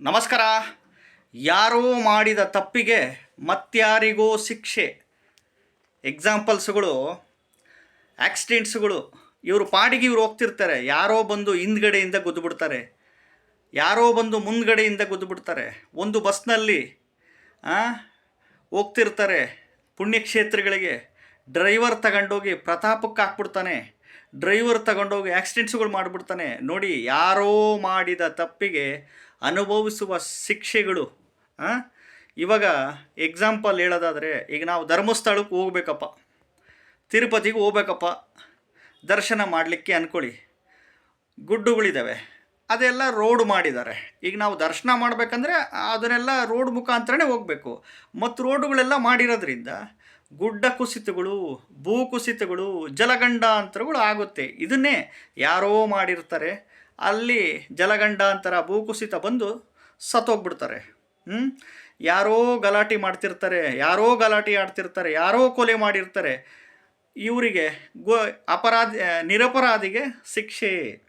ನಮಸ್ಕಾರ. ಯಾರೋ ಮಾಡಿದ ತಪ್ಪಿಗೆ ಮತ್ಯಾರಿಗೋ ಶಿಕ್ಷೆ. ಎಕ್ಸಾಂಪಲ್ಸ್ಗಳು ಆಕ್ಸಿಡೆಂಟ್ಸ್ಗಳು ಇವರು ಪಾಡಿಗೆ ಇವ್ರು ಹೋಗ್ತಿರ್ತಾರೆ. ಯಾರೋ ಬಂದು ಹಿಂದ್ಗಡೆಯಿಂದ ಗುದ್ದುಬಿಡ್ತಾರೆ. ಯಾರೋ ಬಂದು ಮುಂದ್ಗಡೆಯಿಂದ ಗುದ್ದುಬಿಡ್ತಾರೆ. ಒಂದು ಬಸ್ನಲ್ಲಿ ಹೋಗ್ತಿರ್ತಾರೆ ಪುಣ್ಯಕ್ಷೇತ್ರಗಳಿಗೆ. ಡ್ರೈವರ್ ತಗೊಂಡೋಗಿ ಪ್ರತಾಪಕ್ಕೆ ಹಾಕ್ಬಿಡ್ತಾನೆ. ಡ್ರೈವರ್ ತಗೊಂಡೋಗಿ ಆಕ್ಸಿಡೆಂಟ್ಸ್ಗಳು ಮಾಡಿಬಿಡ್ತಾನೆ. ನೋಡಿ, ಯಾರೋ ಮಾಡಿದ ತಪ್ಪಿಗೆ ಅನುಭವಿಸುವ ಶಿಕ್ಷೆಗಳು? ಇವಾಗ ಎಕ್ಸಾಂಪಲ್ ಹೇಳೋದಾದರೆ, ಈಗ ನಾವು ಧರ್ಮಸ್ಥಳಕ್ಕೆ ಹೋಗ್ಬೇಕಪ್ಪ. ತಿರುಪತಿಗೆ ಹೋಗ್ಬೇಕಪ್ಪ. ದರ್ಶನ ಮಾಡಲಿಕ್ಕೆ ಅಂದ್ಕೊಳ್ಳಿ ಗುಡ್ಡುಗಳಿದ್ದಾವೆ ಅದೆಲ್ಲ ರೋಡ್ ಮಾಡಿದ್ದಾರೆ. ಈಗ ನಾವು ದರ್ಶನ ಮಾಡಬೇಕಂದ್ರೆ ಅದನ್ನೆಲ್ಲ ರೋಡ್ ಮುಖಾಂತರನೇ ಹೋಗಬೇಕು. ಮತ್ತು ರೋಡುಗಳೆಲ್ಲ ಮಾಡಿರೋದ್ರಿಂದ ಗುಡ್ಡ ಕುಸಿತಗಳು, ಭೂ ಕುಸಿತಗಳು, ಜಲಗಂಡಾಂತರಗಳು ಆಗುತ್ತೆ. ಇದನ್ನೇ ಯಾರೋ ಮಾಡಿರ್ತಾರೆ. ಅಲ್ಲಿ ಜಲಗಂಡಾಂತರ ಭೂಕುಸಿತ ಬಂದು ಸತ್ತೋಗ್ಬಿಡ್ತಾರೆ. ಹ್ಞೂ ಯಾರೋ ಗಲಾಟೆ ಮಾಡ್ತಿರ್ತಾರೆ, ಯಾರೋ ಗಲಾಟೆ ಆಡ್ತಿರ್ತಾರೆ, ಯಾರೋ ಕೊಲೆ ಮಾಡಿರ್ತಾರೆ. ಇವರಿಗೆ ಗೋ, ಅಪರಾಧ, ನಿರಪರಾಧಿಗೆ ಶಿಕ್ಷೆ.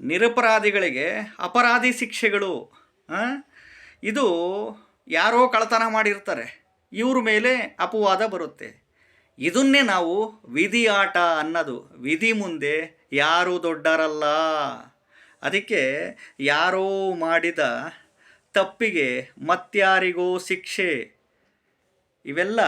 ನಿರಪರಾಧಿಗಳಿಗೆ ಅಪರಾಧಿ ಶಿಕ್ಷೆಗಳು? ಇದು ಯಾರೋ ಕಳತನ ಮಾಡಿರ್ತಾರೆ. ಇವ್ರ ಮೇಲೆ ಅಪವಾದ ಬರುತ್ತೆ. ಇದನ್ನೇ ನಾವು ವಿಧಿ ಆಟ ಅನ್ನೋದು. ವಿಧಿ ಮುಂದೆ ಯಾರೂ ದೊಡ್ಡರಲ್ಲ? ಅದಕ್ಕೆ ಯಾರೋ ಮಾಡಿದ ತಪ್ಪಿಗೆ ಮತ್ಯಾರಿಗೋ ಶಿಕ್ಷೆ. ಇವೆಲ್ಲ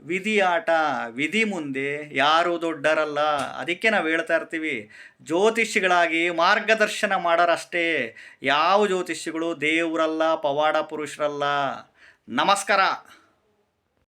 ವಿಧಿ ಆಟ ವಿಧಿ ಮುಂದೆ ಯಾರೂ ದೊಡ್ಡರಲ್ಲ? ಅದಕ್ಕೆ ನಾವು ಹೇಳ್ತಾ ಇರ್ತೀವಿ ಜ್ಯೋತಿಷಿಗಳಾಗಿ ಮಾರ್ಗದರ್ಶನ ಮಾಡೋರಷ್ಟೇ. ಯಾವ ಜ್ಯೋತಿಷಿಗಳು ದೇವರಲ್ಲ, ಪವಾಡ ಪುರುಷರಲ್ಲ? ನಮಸ್ಕಾರ.